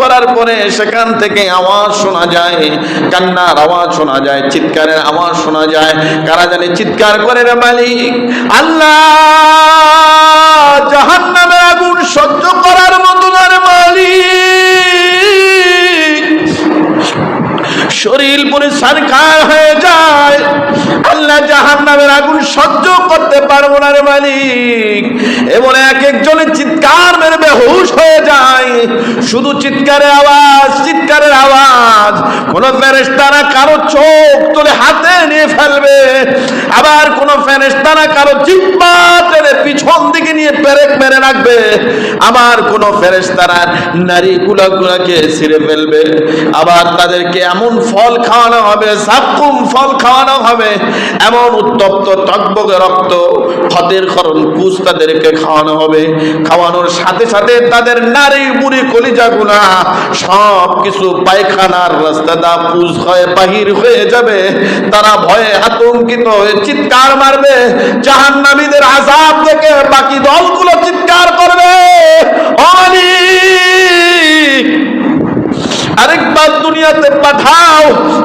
করার পরে সেখান থেকে আওয়াজ শোনা যায়, কান্নার আওয়াজ শোনা যায়, চিৎকারের আওয়াজ শোনা যায়। কারা জানে চিৎকার করে রে মালিক? আল্লাহ জাহান্নামের আগুন সহ্য করার মতো না রে মালিক। শরীর পুরে সরকার হয়ে যায়। আল্লাহ জাহান নামের আগুন সহ্য করতে পারব না রে মালিক। এমন এক একজনের চিৎকার মেরে বেহুশ হয়ে যায়। শুধু চিৎকারের আওয়াজ চিৎকারের আওয়াজ। কোন ফেরেস্তারা কারও চোখ তুলে হাতে নিয়ে ফেলবে। আবার কোন ফেরেস্তারা কারও জিব্বা টেনে পিছন দিকে নিয়ে পেরেক মেরে রাখবে। আবার কোন ফেরেস্তারা নারী গুলা গুলাকে ছিঁড়ে ফেলবে। আবার তাদেরকে এমন ফল খাওয়ানো হবে সাকুম ফল খাওয়ানো হবে। এমন উত্তপ্ত টকবগে রক্ত হতের খরণ কুচ তাদেরকে খাওয়ানো হবে। খাওয়ানোর সাথে সাথে তাদের নারী বুড়ি কলিজাগুলা সব কিছু পায়খানার রাস্তা দা পুজ হয়ে বাহির হয়ে যাবে। তারা ভয়ে আতঙ্কিত হয়ে চিৎকার মারবে। জাহান্নামীদের আজাব থেকে বাকি দলগুলো চিৎকার করবে। অমালিক আরেকবার দুনিয়াতে পাঠাও।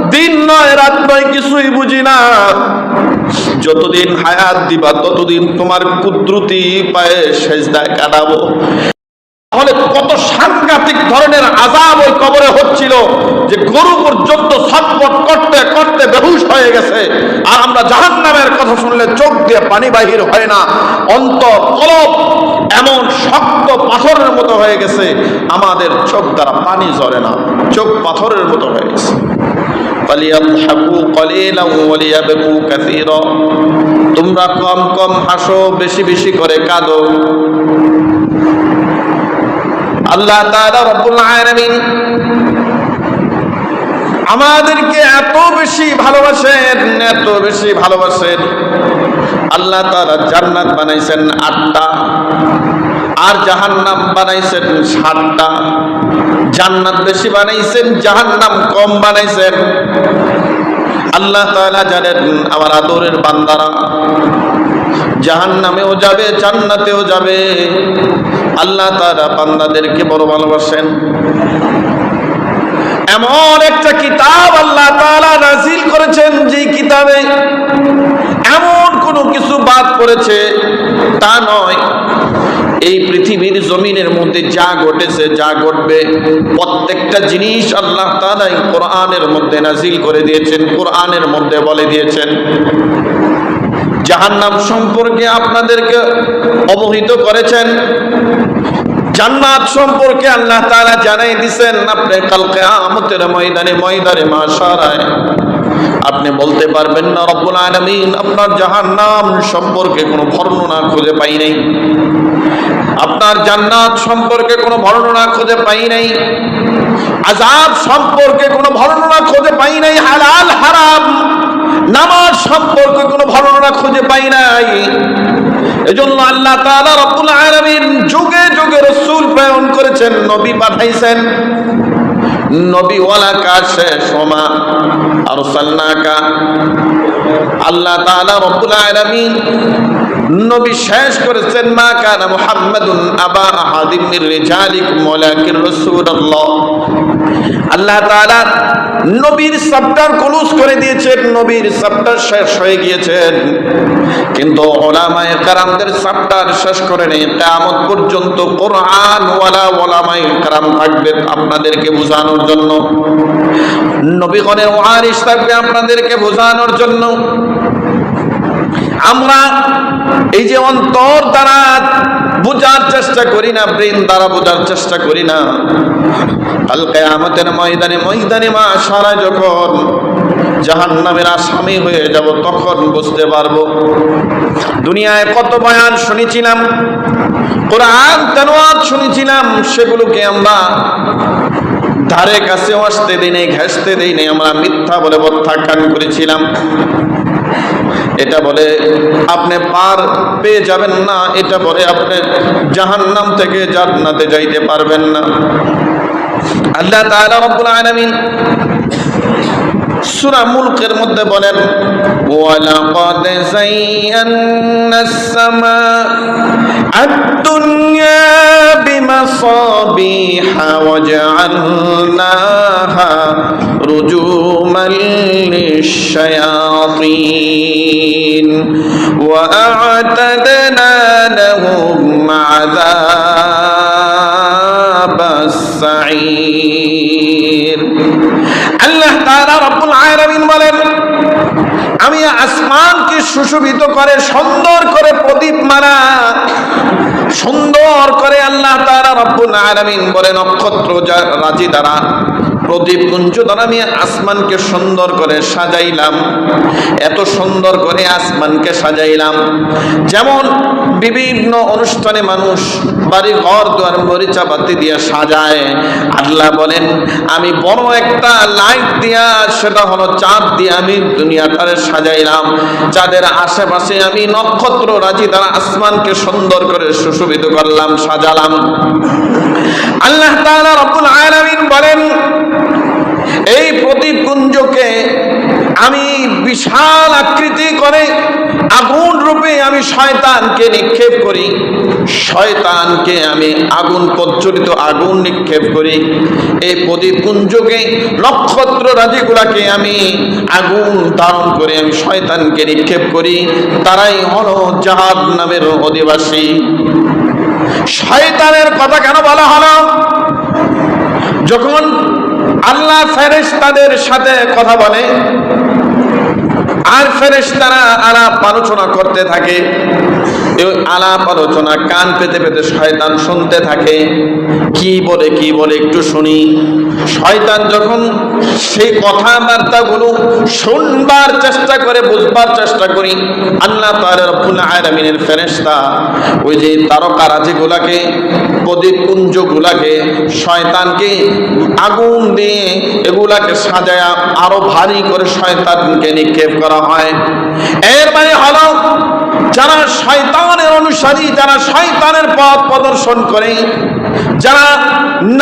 দিন নয়, রাত নয়, কিছুই বুঝি না। যতদিন হায়াত দিবা, ততদিন তোমার কুদ্রুতি পায়ে সেজদায় কাটাবো। কত সাংঘাতিক ধরনের আজাব ওই কবরে হচ্ছিল যে গরু পর্যন্ত ছটপট করতে করতে বেহুশ হয়ে গেছে। আর আমরা জাহাজ নামের কথা শুনলে চোখ দিয়ে পানি বাহির হয় না। অন্ত কলপ, এমন শক্ত পাথরের মতো হয়ে গেছে। আমাদের চোখ দ্বারা পানি ঝরে না। চোখ পাথরের মতো হয়ে গেছে। তোমরা কম কম হাসো, বেশি বেশি করে কাঁদো। আল্লাহ আমাদেরকে এত বেশি ভালোবাসেন, এত বেশি ভালোবাসেন। আল্লাহ তাআলা জান্নাত বানাইছেন আটটা, আর জাহান্নাম বানাইছেন সাতটা। জান্নাত বেশি বানাইছেন, জাহান্নাম কম বানাইছেন। আল্লাহ তাআলা জানেন আমার আদরের বান্দারা। জাহান্নামেও যাবে, জান্নাতেও যাবে। আল্লাহ তারা বান্দাদেরকে বড় ভালোবাসেন। এমন একটা কিতাব আল্লাহ তাআলা নাজিল করেছেন যে কিতাবে এমন কোনো কিছু বাদ করেছে তা নয়। এই পৃথিবীর জমিনের মধ্যে যা ঘটেছে, যা ঘটবে, প্রত্যেকটা জিনিস আল্লাহ তাআলাই কোরআনের মধ্যে নাজিল করে দিয়েছেন, কোরআনের মধ্যে বলে দিয়েছেন। জাহান্নাম সম্পর্কে আপনাদেরকে অবহিত করেছেন। জান্নাত সম্পর্কে আল্লাহ তাআলা জানাই দিবেন আপনি কাল কিয়ামতের ময়দানে ময়দানে মাশারায়, আপনি বলতে পারবেন না, রব্বুল আলামিন, আপনার জাহান্নাম সম্পর্কে কোনো বর্ণনা খুঁজে পাই নাই। আপনার জান্নাত সম্পর্কে কোনো বর্ণনা খুঁজে পাই নাই। আজাব সম্পর্কে কোনো বর্ণনা খুঁজে পাই নাই, হালাল, হারাম নামাজ সম্পর্কে কোনো বর্ণনা খুঁজে পাই নাই। এজন্য আল্লাহ তাআলা রব্বুল আলামিন যুগে যুগে রাসূল প্রেরণ করেছেন, নবী পাঠাইছেন। নবী ওয়ালা কাশে সমা আরসালনাকা। আল্লাহ তাআলা রব্বুল আলামিন নবী শেষ করেছেন, মা কানা মুহাম্মাদুন আবা আহাদিম মির রিজালিকুম ওয়ালাকিন রাসূলুল্লাহ। আল্লাহ তাআলা নবীর সাবটার কলুস করে দিয়েছেন, নবীর সাবটার শেষ হয়ে গিয়েছেন। কিন্তু ওলামায়ে কারামদের সাবটার শেষ করে নেই, কিয়ামত পর্যন্ত কোরআন ওয়ালা ওলামায়ে কারাম থাকবে আপনাদেরকে বোঝানোর জন্য। নবীগণের ওয়ারিস থাকবে আপনাদেরকে বোঝানোর জন্য। আমরা এই যে অন্তর দ্বারা বোঝার চেষ্টা করি না, ব্রেন দ্বারা বোঝার চেষ্টা করি না। কাল কেয়ামতের ময়দানে ময়দানে মা সারা যখন জাহান্নামের আসামি হয়ে যাব, তখন বুঝতে পারব। দুনিয়ায় কত বয়ান শুনেছিলাম, কোরআন তেনোয়াত শুনেছিলাম, সেগুলোকে আমরা ধারে কাছে আসতে দিই নেই ঘেসতে দিই আমরা মিথ্যা বলে প্রত্যাখ্যান করেছিলাম। এটা বলে, আপনি পার পেয়ে যাবেন না। এটা বলে, আপনি জাহান্নাম থেকে জান্নাতে যাইতে পারবেন না। আল্লাহ তাআলা রব্বুল আলামিন সূরা মুলকের মধ্যে বলেন, ওয়ালাকাদ যায়্যানাস সামা আদ-দুনিয়া বিমাসাবিহা ওয়াজআলনাহা رجوما للشياطين وأعتدنا لهم عذاب السعير আল্লাহ তাআলা রব্বুল আলামিন বলেন আমি আসমানকে সুশোভিত করে সুন্দর করে প্রদীপ মারা সুন্দর করে আল্লাহ তাআলা রব্বুল আলামিন বলে নক্ষত্র যা- রাজি দ্বারা প্রদীপ কুঞ্জ দ্বারা আমি আসমানকে সুন্দর করে সাজাইলাম। এত সুন্দর করে আসমানকে সাজাইলাম। যেমন বিভিন্ন অনুষ্ঠানে মানুষ বাড়ি ঘর দুয়ার, মরিচা, বাতি দিয়ে সাজায়। আল্লাহ বলেন, আমি বড় একটা লাইট দিয়া, সেটা হলো চাঁদ দিয়ে আমি দুনিয়াটারে সাজাইলাম। চাঁদের আশেপাশে আমি নক্ষত্র রাজি দ্বারা আসমানকে সুন্দর করে সুশোভিত করলাম, সাজালাম। আল্লাহ তাআলা রব্বুল আলামিন বলেন এই প্রদীপপুঞ্জকে আমি বিশাল আকৃতি করে আগুন রূপে আমি শয়তানকে নিক্ষেপ করি। শয়তানকে আমি আগুন, প্রজ্বলিত আগুন নিক্ষেপ করি। এই প্রদীপপুঞ্জকে নক্ষত্র রাজিগুলাকে আমি আগুন ধারণ করে আমি শয়তানকে নিক্ষেপ করি। তারাই হলো জাহাদ নামের অধিবাসী। শয়তানের কথা কেন বলা হলো? যখন আল্লাহ ফেরেশতাদের সাথে কথা বলে। আর ফেরেশতারা আলাপ আলোচনা করতে থাকে। আলাপ আলোচনা কান পেতে পেতে শয়তান শুনতে থাকে। কি বলে কি বলে একটু শুনি। শয়তান যখন সেই কথাবার্তাগুলো শুনবার চেষ্টা করে, বুঝবার চেষ্টা করি, আল্লাহ তাআলা রব্বুল আলামিনের ফেরেশতা, ওই যে তারকা রাজিগুলাকে প্রদীপ কুঞ্জগুলাকে শয়তানকে আগুন দিয়ে এগুলাকে সাজায়া আরও ভারী করে শয়তানকে নিক্ষেপ করা হয়। এর মানে হলো যারা শয়তানের অনুসারী যারা শয়তানের পথ প্রদর্শন করে যারা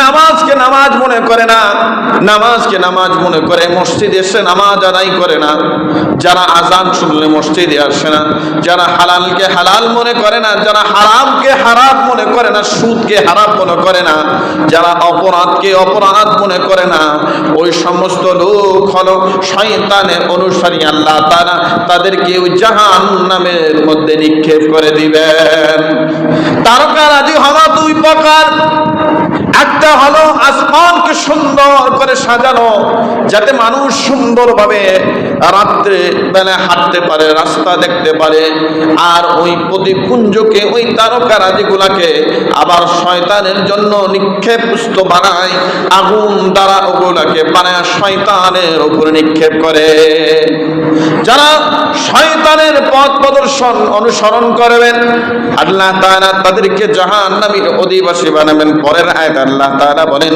নামাজকে নামাজ মনে করে না, নামাজকে নামাজ মনে করে, মসজিদে এসে নামাজ আদায় করে না, যারা আজান শুনলে মসজিদে আসে না, যারা হালালকে হালাল মনে করে না, যারা হারামকে হারাম মনে করে না, সুদকে হারাম মনে করে না, যারা অপরাধকে অপরাধ মনে করে না, ওই সমস্ত লোক হলো শয়তানের অনুসারী আল্লাহ তারা তাদেরকে ওই জাহান নামের মধ্যে নিক্ষেপ করে দিবেন। তারকা রাজি হলো দুই প্রকার। একটা হলো আসমানকে সুন্দর করে সাজানো, যাতে মানুষ সুন্দরভাবে রাত্রে বেলা হাঁটতে পারে, রাস্তা দেখতে পারে, আর ওই প্রদীপপুঞ্জকে ওই তারকা রাজিগুলাকে আবার শয়তানের জন্য নিক্ষেপস্ত বানায়, আগুন দ্বারা ওগুলাকে বানায় শয়তানের উপরে নিক্ষেপ করে। যারা শয়তানের পথ প্রদর্শন অনুসরণ করবেন, আল্লাহ তাদেরকে জাহান্নামীর অধিবাসী বানাবেন পরের আয়াত আল্লাহ তাআলা বলেন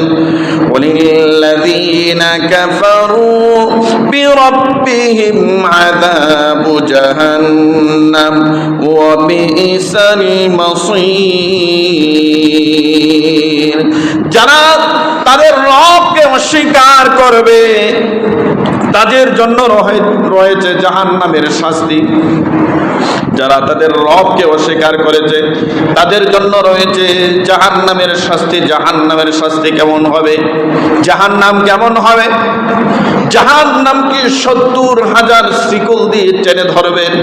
ওয়ালিল্লাযীনা কাফারু বিরাব্বিহিম আযাবু জাহান্নাম ওয়া বিইসাল মাসীর। যারা তাদের রবকে অস্বীকার করবে তাদের জন্য রয়েছে জাহান্নামের শাস্তি। যারা তাদের রবকে অস্বীকার করেছে, তাদের জন্য রয়েছে জাহান্নামের শাস্তি। জাহান্নামের শাস্তি কেমন হবে? জাহান্নাম কেমন হবে? জাহান্নামকে সত্তর হাজার শিকল দিয়ে টেনে ধরবেন?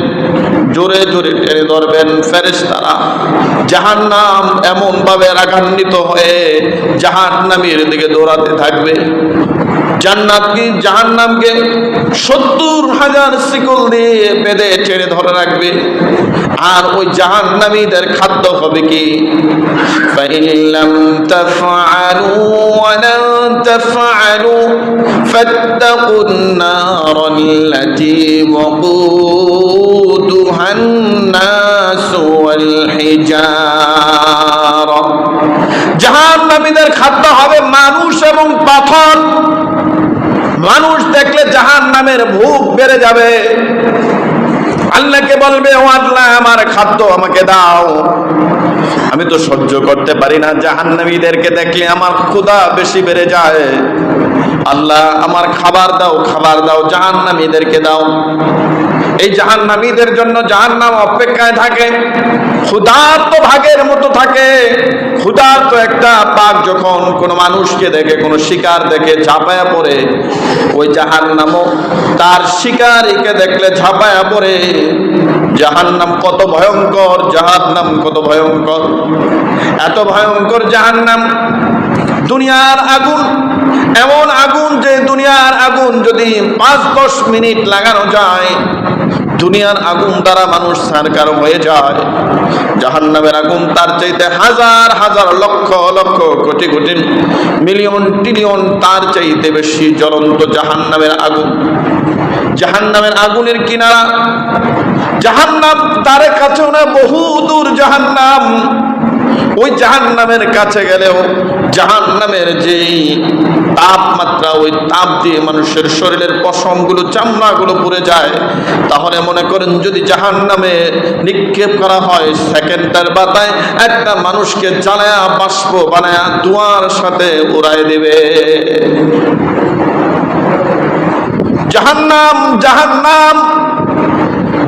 জোরে জোরে টেনে ধরবেন ফেরেশতারা। জাহান্নাম নাম এমনভাবে রাগান্বিত হয়ে জাহান্নামের দিকে দৌড়াতে থাকবে। জান্নাতকে জাহান্নামকে সত্তর হাজার শিকল দিয়ে বেঁধে ছেড়ে ধরে রাখবে আর ওই জাহান্নামীদের খাদ্য হবে কি فإن لم تفعلوا ولن تفعلوا فاتقوا النار التي وقودها الناس والحجارة জাহান্নামীদের খাদ্য হবে মানুষ এবং পাথর মানুষ দেখলে জাহান নামের ভূখ বেড়ে যাবে। আল্লাহকে বলবে, ও আল্লাহ, আমার খাদ্য আমাকে দাও। আমি তো সহ্য করতে পারি না। জাহান্নামীদেরকে দেখলে আমার ক্ষুধা বেশি বেড়ে যায়। আল্লাহ, আমার খাবার দাও খাবার দাও, জাহান্নামীদেরকে দাও। এই জাহান্নামীদের জন্য জাহান্নাম অপেক্ষায় থাকে। ক্ষুধার্ত ভাগের মতো থাকে। ক্ষুধার্ত একটা পাক যখন কোনো মানুষকে দেখে, কোনো শিকার দেখে ঝাঁপায়া পড়ে, ওই জাহান্নামও তার শিকারীকে দেখলে ঝাঁপায়া পড়ে। জাহান্নাম কত ভয়ঙ্কর, জাহান্নাম কত ভয়ঙ্কর। এত ভয়ঙ্কর জাহান্নাম। দুনিয়ার আগুন, এমন আগুন যে দুনিয়ার আগুন যদি পাঁচ দশ মিনিট লাগানো যায় দুনিয়ার আগুন দ্বারা মানুষ সারকার হয়ে যায়। জাহান্নামের আগুন তার চাইতে হাজার হাজার লক্ষ লক্ষ, কোটি কোটি, মিলিয়ন ট্রিলিয়ন তার চাইতে বেশি জ্বলন্ত জাহান্নামের আগুন। জাহান্নামের আগুনের কিনারা। জাহান্নাম তার কাছে না বহু দূর জাহান্নাম। ওই জাহান্নামের কাছে গেলেও জাহান্নামের যেই তাপমাত্রা, ওই তাপ দিয়ে মানুষের শরীরের পশমগুলো, চামড়াগুলো পুড়ে যায়, তাহলে মনে করেন যদি জাহান্নামে নিক্ষেপ করা হয় সেকেন্ডের বাতায়, একটা মানুষকে জ্বালায়া, বাষ্প বানায়া দুয়ার সাথে উড়াই দেবে। জাহান্নাম জাহান্নাম,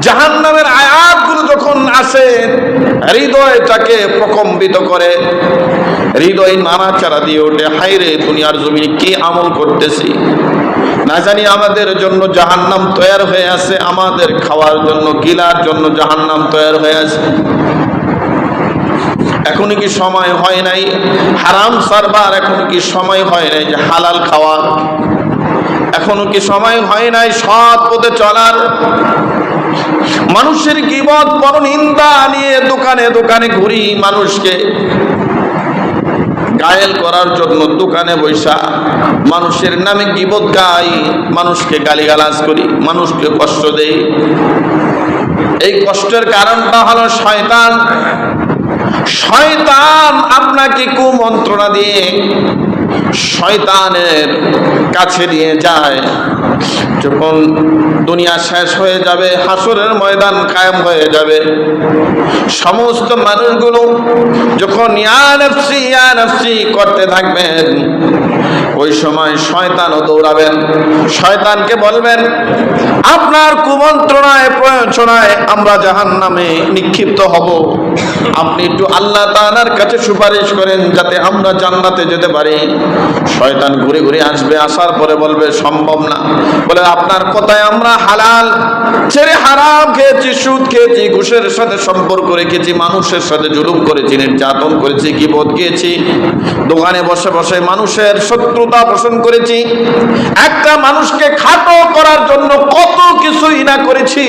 জাহান্নামের আয়াতগুলো যখন আসে হৃদয়টাকে প্রকম্পিত করে। হৃদয় নানাচারা দিয়ে ওঠে হাইরে দুনিয়ার জমিনে কি আমল করতেছি? না জানি আমাদের জন্য জাহান্নাম তৈরি হয়ে আছে, আমাদের খাওয়ার জন্য, গিলার জন্য জাহান্নাম তৈরি হয়ে আছে। এখনও কি সময় হয় নাই? হারাম সারবার এখনও কি সময় হয় নাই যে হালাল খাওয়ার এখনও কি সময় হয় নাই সৎ পথে চলার? মানুষের গিবত বড় নিন্দা নিয়ে দোকানে দোকানে ঘুরি মানুষকে। গায়েল করার জন্য দোকানে বৈশা মানুষের নামে গিবত গাই, মানুষকে গালিগালাজ করি, মানুষকে কষ্ট দেই। এই কষ্টের কারণটা হলো শয়তান। শয়তান আপনাকে কুমন্ত্রণা দিয়ে শয়তানের কাছে নিয়ে যায়। যখন দুনিয়া শেষ হয়ে যাবে, হাসরের ময়দান কায়েম হয়ে যাবে। সমস্ত মানুষগুলো যখন ইয়ানফসি ইয়ানফসি করতে থাকবেন ওই সময় শয়তানও দৌড়াবেন। শয়তানকে বলবেন, আপনার কুমন্ত্রণায়, প্রয়োজনায় আমরা জাহান নামে নিক্ষিপ্ত হব। আপনি একটু আল্লাহ তাআলার কাছে সুপারিশ করেন যাতে আমরা জান্নাতে যেতে পারি। শয়তান ঘুরে ঘুরে আসবে, আসার পরে বলবে, সম্ভব না। বলে, আপনার কথায় আমরা হালাল, ছেড়ে হারাম খেয়েছি, সুদ খেয়েছি, ঘুষের সাথে সম্পর্ক রেখেছি, মানুষের সাথে জুলুম করেছি, নির্যাতন করেছি কিবোধ গিয়েছি। দোকানে বসে বসে মানুষের শত্রুতা পোষণ করেছি। একটা মানুষকে খাটো করার জন্য কত কিছুই না করেছি,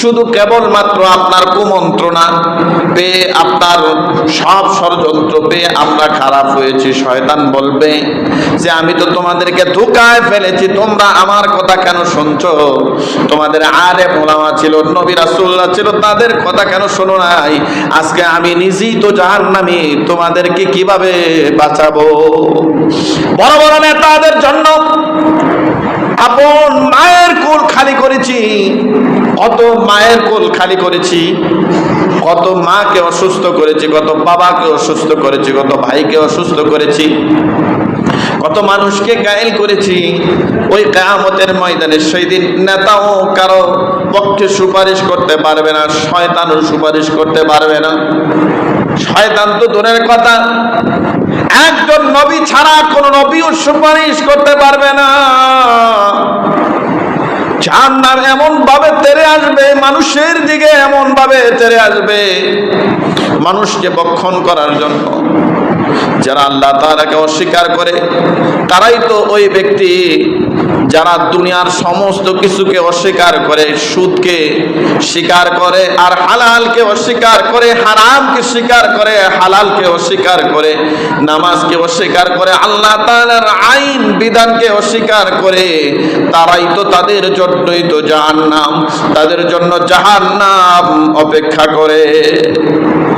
শুধু কেবলমাত্র আপনার কুমন্ত্রণা। পেয়ে আপনার সব ষড়যন্ত্র পেয়ে আমরা খারাপ হয়েছি, শয়তান বলবে যে, আমি তো তোমাদেরকে ধোকায় ফেলেছি, তোমরা আমার কথা কেন শুনছো? তোমাদের আরে মোলামা ছিল, নবী রাসূলুল্লাহ ছিল, তাদের কথা কেন শোনো নাই? আজকে আমি নিজেই তো জাহান্নামী, তোমাদেরকে কীভাবে বাঁচাবো? বড় বড় নেতাদের জন্য আপন মায়ের কোল খালি করেছি। কত মায়ের কোল খালি করেছি। কত মাকে অসুস্থ করেছি, কত বাবাকে অসুস্থ করেছি, কত ভাইকে অসুস্থ করেছি। কত মানুষকে গায়েল করেছি। ওই কায়ামতের ময়দানে সেই দিন নেতাও কারও পক্ষে সুপারিশ করতে পারবে না, শয়তানও সুপারিশ করতে পারবে না। শয়তান তো দূরের কথা। একজন নবী ছাড়া কোন নবীও সুপারিশ করতে পারবে না। জাহান্নাম এমন ভাবে তেরে আসবে, মানুষের দিকে এমন ভাবে তেরে আসবে, মানুষকে বক্ষণ করার জন্য। যারা আল্লাহ তাআলাকে অস্বীকার করে, তারাই তো ওই ব্যক্তি যারা দুনিয়ার সমস্ত কিছুকে অস্বীকার করে, সুদকে স্বীকার করে আর হালালকে অস্বীকার করে, হারামকে স্বীকার করে, হালালকে অস্বীকার করে, নামাজকে অস্বীকার করে, আল্লাহ তাআলার আইন, বিধানকে অস্বীকার করে, তারাই তো তাদের জন্যই তো জাহান্নাম, তাদের জন্য জাহান্নাম অপেক্ষা করে।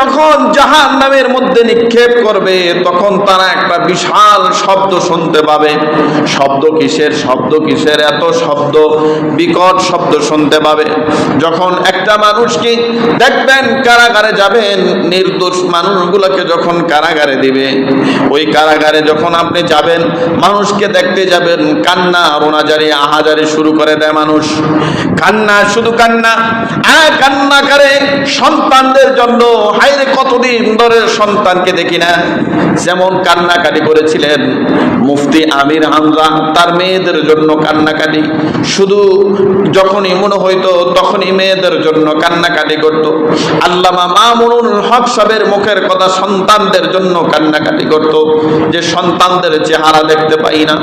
যখন জাহান নামের মধ্যে নিক্ষেপ করবে, তখন তারা একটা বিশাল শব্দ শুনতে পাবে। শব্দ কিসের? শব্দ কিসের? এত শব্দ, বিকট শব্দ শুনতে পাবে। যখন একটা মানুষকে দেখবেন কারাগারে যাবেন, নির্দোষ মানুষগুলোকে যখন কারাগারে দিবে, ওই কারাগারে যখন আপনি যাবেন, মানুষকে দেখতে যাবেন, কান্না, রোনাজারি, আহাজারি শুরু করে দেয় মানুষ। কান্না, শুধু কান্না। কান্না করে সন্তানদের জন্য হাইরে কতদিন ধরে সন্তানকে দেখি না? যেমন কান্নাকাটি করেছিলেন মুফতি আমির হামজা, তার মেয়েদের জন্য কান্নাকাটি। শুধু যখনই মনে হইতো, তখনই মেয়েদের জন্য কান্নাকাটি করত। আল্লামা মামুনুল হক সাহেবের মুখের কথা সন্তানদের জন্য কান্নাকাটি করত, যে সন্তানদের চেহারা দেখতে পাই না।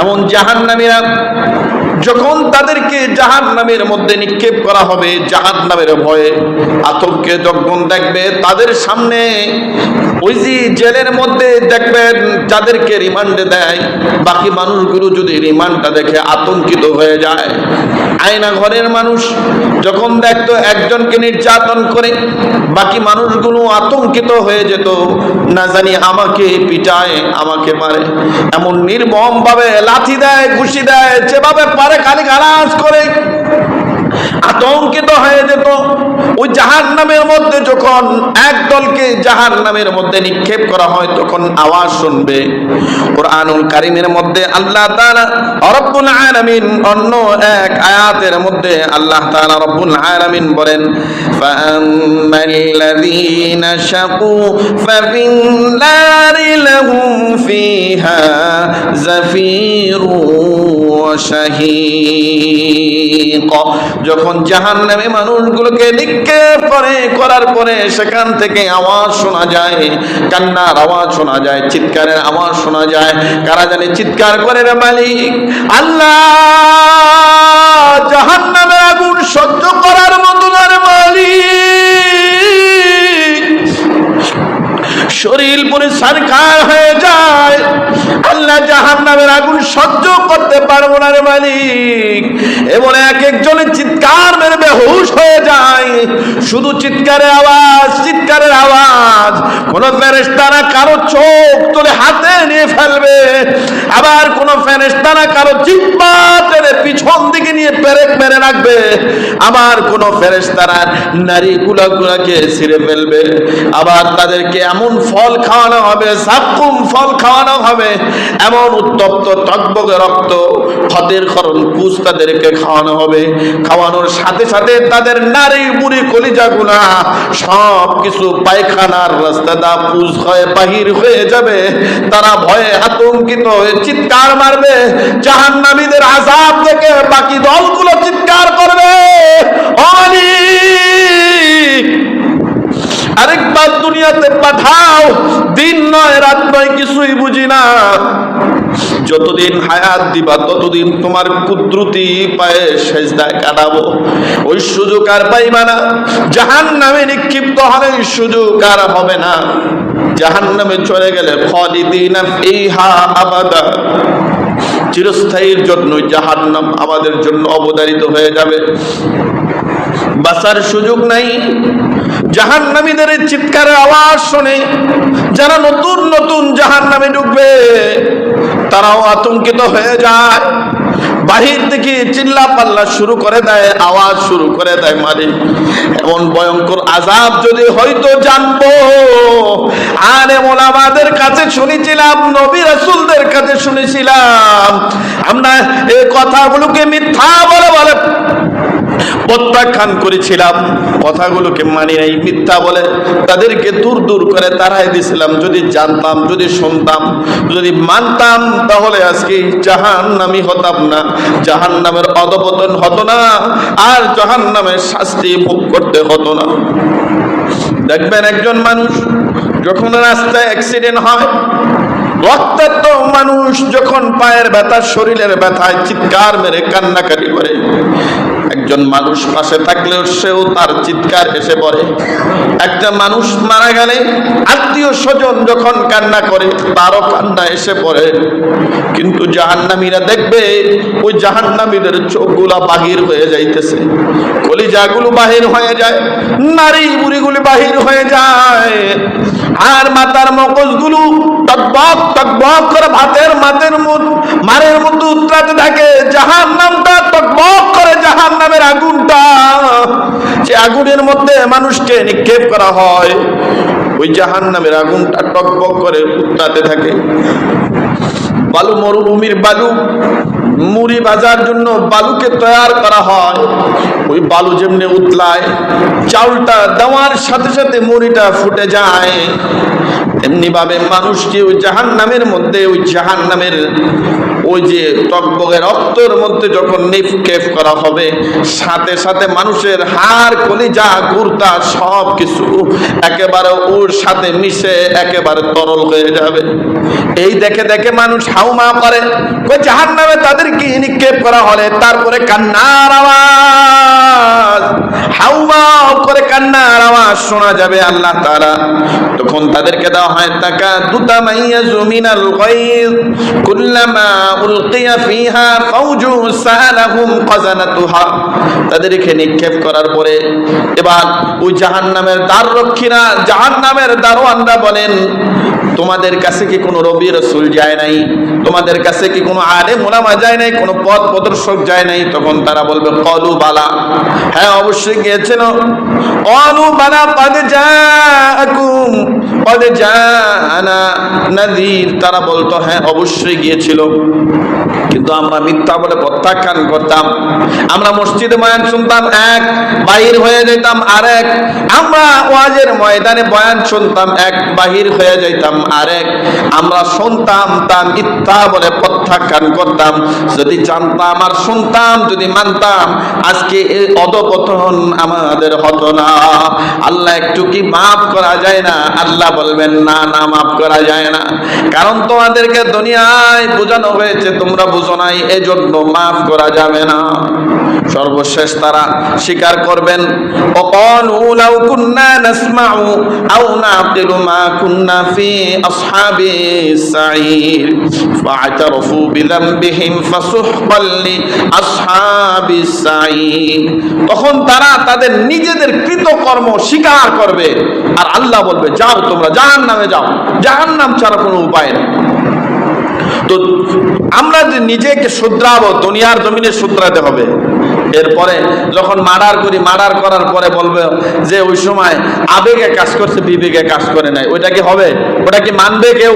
এমন জাহান্নামীরা যখন তাদেরকে জাহান নামের মধ্যে নিক্ষেপ করা হবে জাহান নামের ভয়ে আতঙ্কে যখন দেখবে তাদের সামনে ওই যে জেলের মধ্যে দেখবেন যাদেরকে রিমান্ডে দেয়, বাকি মানুষগুলো যদি রিমান্ডটা দেখে আতঙ্কিত হয়ে যায় আয়না ঘরের মানুষ যখন দেখতো একজনকে নির্যাতন করে, বাকি মানুষগুলো আতঙ্কিত হয়ে যেত, না জানি আমাকে পিটায়, আমাকে মারে। এমন নির্মম ভাবে লাথি দেয়, ঘুষি দেয়, যেভাবে পারে খালি গালাজ করে। আতঙ্কিত হয়ে যেত। ওই জাহান নামের মধ্যে যখন এক দলকে জাহান নামের মধ্যে নিক্ষেপ করা হয়, তখন আওয়াজ শুনবে। কোরআনুল কারিমের মধ্যে আল্লাহ তাআলা রব্বুল আলামিন অন্য এক আয়াতের মধ্যে আল্লাহ তাআলা রব্বুল আলামিন বলেন ফাআম্মাল্লাযীনা শাকু ফাফিন নারি লাহুম ফিহা জাফিরু ওয়া যখন জাহান নামে মানুষগুলোকে নিক্ষেপ করে, করার পরে সেখান থেকে আওয়াজ শোনা যায়, কান্নার আওয়াজ শোনা যায়, চিৎকারের আওয়াজ শোনা যায়। কারা জানে চিৎকার করে রে মালিক? আল্লাহ! জাহান নামের আগুন সহ্য করার মতো মালিক। শরীর পুরে সরকার হয়ে আল্লাহ জাহান নামের আগুন সহ্য করতে পারব না রে মালিক। এমন এক একজনের চিৎকার মেরে বেহুশ হয়ে যায়। শুধু চিৎকারের আওয়াজ চিৎকারের আওয়াজ। কোন ফেরেস্তারা কারও চোখ তুলে হাতে নিয়ে ফেলবে। আবার কোন ফেরেস্তারা কারও জিব্বা টেনে পিছন দিকে নিয়ে পেরেক মেরে রাখবে। আবার কোন ফেরেস্তারা নারী গুলা গুলাকে ছিঁড়ে ফেলবে। আবার তাদেরকে এমন ফল খাওয়ানো হবে সাকুম ফল খাওয়ানো হবে। এমন উত্তপ্ত টকবগে রক্ত খতের খরণ কুচ তাদেরকে খাওয়ানো হবে। খাওয়ানোর সাথে সাথে তাদের নারী, বুড়ি, কলিজা গুলা সব কিছু পায়খানার রাস্তা দা পুজ হয়ে, বাহির হয়ে যাবে। তারা ভয়ে আতঙ্কিত হয়ে চিৎকার মারবে। জাহান্নামীদের আজাব থেকে বাকি দলগুলো চিৎকার করবে। অনেক আরেকবার দুনিয়াতে পাঠাও। দিন নয়, রাত নয়, কিছুই বুঝি না। যতদিন হায়াত দিবা, ততদিন তোমার কুদ্রুতি পায়ে সেজদায় কাটাবো। ওই সুযোগ আর পাইবা না। জাহান নামে নিক্ষিপ্ত হলে সুযোগ আর হবে না। জাহান নামে চলে গেলে খলিদিনা ফিহা আবাদা। চিরস্থায়ীর জন্য জাহান্নাম আমাদের জন্য অবদারিত হয়ে যাবে। বাঁচার সুযোগ নাই। জাহান্নামীদের এই চিৎকারের আওয়াজ শুনে। যারা নতুন নতুন জাহান নামে ঢুকবে, তারাও আতঙ্কিত হয়ে যায়। বাহির থেকে চিল্লা পাল্লা শুরু করে দেয়, আওয়াজ শুরু করে দেয় মালিক। এমন ভয়ঙ্কর আজাব যদি হয়তো জানব। আর এমন আমাদের কাছে শুনেছিলাম, নবী রাসূলদের কাছে শুনেছিলাম। আমরা এই কথাগুলোকে মিথ্যা বলে বলে প্রত্যাখ্যান করেছিলাম। কথাগুলোকে মানি নাই, মিথ্যা বলে তাদেরকে দূর দূর করে তারাই দিছিলাম। যদি জানতাম, যদি শুনতাম, যদি মানতাম, তাহলে আজকে জাহান নামি হতাম না। জাহান নামের অধপতন হতো না, আর জাহান নামের শাস্তি ভোগ করতে হতো না। দেখবেন একজন মানুষ যখন রাস্তায় অ্যাক্সিডেন্ট হয় রক্তাক্ত মানুষ যখন পায়ের ব্যথা, শরীরের ব্যথায় চিৎকার মেরে কান্নাকাটি করে। একজন মানুষ পাশে থাকলেও সেও তার চিৎকার এসে পড়ে। একটা মানুষ মারা গেলে আত্মীয় স্বজন যখন কান্না করে, তারও কান্না এসে পড়ে। কিন্তু জাহান্নামীরা দেখবে, ওই জাহান্নামীদের চোখগুলা বাহির হয়ে যাইতেছে। কলিজাগুলো বাহির হয়ে যায়, নারী বুড়িগুলি বাহির হয়ে যায়। আর মাথার মগজগুলো টকবক করে ভাতের মারের উত্তরাতে থাকে। নামটা করে আগুনটা। আগুনের মধ্যে মানুষকে নিক্ষেপ করা হয়, ওই জাহান নামের আগুনটা টকবক করে উত্তাতে থাকে। বালু মরুভূমির বালু মুড়ি বাজার জন্য বালুকে তৈয়ার করা হয়। ওই বালু যেমনি উতলায়, চাউলটা দেওয়ার সাথে সাথে মুড়িটা ফুটে যায়। এমনি ভাবে মানুষকে ওই জাহান নামের মধ্যে, ওই জাহান নামের ওই যে টকবগের রক্তর মধ্যে যখন নিক্ষেপ করা হবে, সাথে সাথে মানুষের হাড়, কলিজা, কুর্তা সব কিছু একেবারে ওর সাথে মিশে একেবারে তরল হয়ে যাবে। এই দেখে দেখে মানুষ হাউমা করে ওই জাহান নামে তাদের কি নিক্ষেপ করা হলে তারপরে কান্নার আওয়াজ করে কান্নার আওয়াজ শোনা যাবে আল্লাহ তারা তখন তাদেরকে দেওয়া হয় তাকা দুতা মাইয়া জমিনাল গায়জ কুল্লামা উলকিয়া ফিহা ফাউজু সালাহুম খাজানাতুহা। তাদেরকে নিক্ষেপ করার পরে এবার ওই জাহান্নামের দ্বার রক্ষীরা, জাহান্নামের দারোয়ানরা বলেন, তোমাদের কাছে কি কোনো রবি রসুল যায় নাই? তোমাদের কাছে কি কোনো আলে মোলামা যায় নাই? কোনো পথ প্রদর্শক যায় নাই? তখন তারা বলবে, কলু বালা। হ্যাঁ অবশ্যই গিয়েছিল। কলু بلى قد جاءكم قد জানা نذير। তারা বলতো হ্যাঁ অবশ্যই গিয়েছিল। কিন্তু আমরা মিথ্যা বলে প্রত্যাখ্যান করতাম। আমরা মসজিদে বয়ান শুনতাম এক, বাহির হয়ে যেতাম আরেক। আমরা ওয়াজের ময়দানে বয়ান শুনতাম এক, বাহির হয়ে যেতাম আরেক। আমরা শুনতাম তা মিথ্যা বলে প্রত্যাখ্যান করতাম। যদি জানতাম আর শুনতাম, যদি মানতাম, আজকে এই অধপতন আমাদের হতো না। আল্লাহ একটু কি মাফ করা যায় না? আল্লাহ বলবেন, না না, মাফ করা যায় না। কারণ তোমাদেরকে দুনিয়ায় বোঝানো হয়েছে, তোমরা বুঝো নাই এজন্য মাফ করা যাবে না সর্বশেষ তারা স্বীকার করবেন وقالوا لو كنا نسمع أو نعقل ما كنا في أصحاب السعير فاعترفوا بذنبهم فسحقا لأصحاب السعير তখন তারা তাদের নিজেদের কৃতকর্ম স্বীকার করবে আর আল্লাহ বলবে যাও তোমরা জাহান নামে যাও জাহান নাম ছাড়া কোনো উপায় নেই তো আমরা নিজেকে শুধরাবো দুনিয়ার জমিনে শুধরাতে হবে। এরপরে যখন মার্ডার করি, মার্ডার করার পরে বলবে যে ওই সময় আবেগে কাজ করছে বিবেকে কাজ করে নাই। ওইটা কি হবে? ওটা কি মানবে কেউ?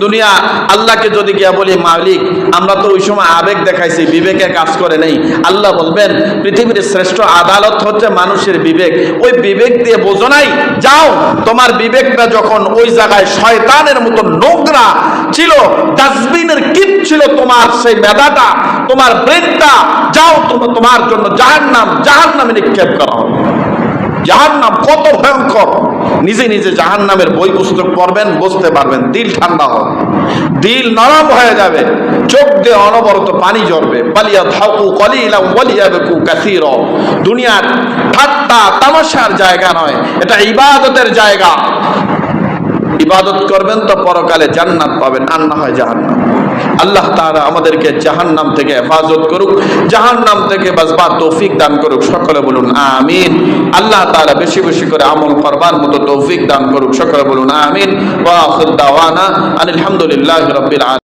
দুনিয়া, আল্লাহকে যদি গিয়া বলি, মালিক, আমরা তো ওই সময় আবেগ দেখাইছি, বিবেকে কাজ করে নেই। আল্লাহ বলবেন, পৃথিবীর শ্রেষ্ঠ আদালত হচ্ছে মানুষের বিবেক। ওই বিবেক দিয়ে বোঝো নাই, যাও, তোমার বিবেকটা যখন ওই জায়গায় শয়তানের মতো নোংরা ছিল, ডাস্টবিনের কিপ ছিল তোমার সেই মেধাটা তোমার ব্রেনটা যাও তোমার তোমার জন্য জাহান নাম জাহান নামে নিক্ষেপ করা। জাহান নাম কত ভয়ঙ্কর। নিজে নিজে জাহান নামের বই পুস্তক পড়বেন বুঝতে পারবেন, দিল ঠান্ডা হবে। দিল নরম হয়ে যাবে, চোখ দিয়ে অনবরত পানি ঝরবে। বালিয়া থাকু কলিলা বলিয়া বেকু কাসির। দুনিয়ার ঠাট্টা, তামাশার জায়গা নয়, এটা ইবাদতের জায়গা। ইবাদত করবেন তো পরকালে জান্নাত পাবেন, আর না হয় জাহান্নাম। আল্লাহ তারা আমাদেরকে জাহান নাম থেকে হেফাজত করুক জাহান নাম থেকে বাঁচবার তৌফিক দান করুক, সকলে বলুন আমিন। আল্লাহ তারা বেশি বেশি করে আমল করবার মতো তৌফিক দান করুক, সকলে বলুন আমিন। রবিল আলহামদুলিল্লাহি আলামিন।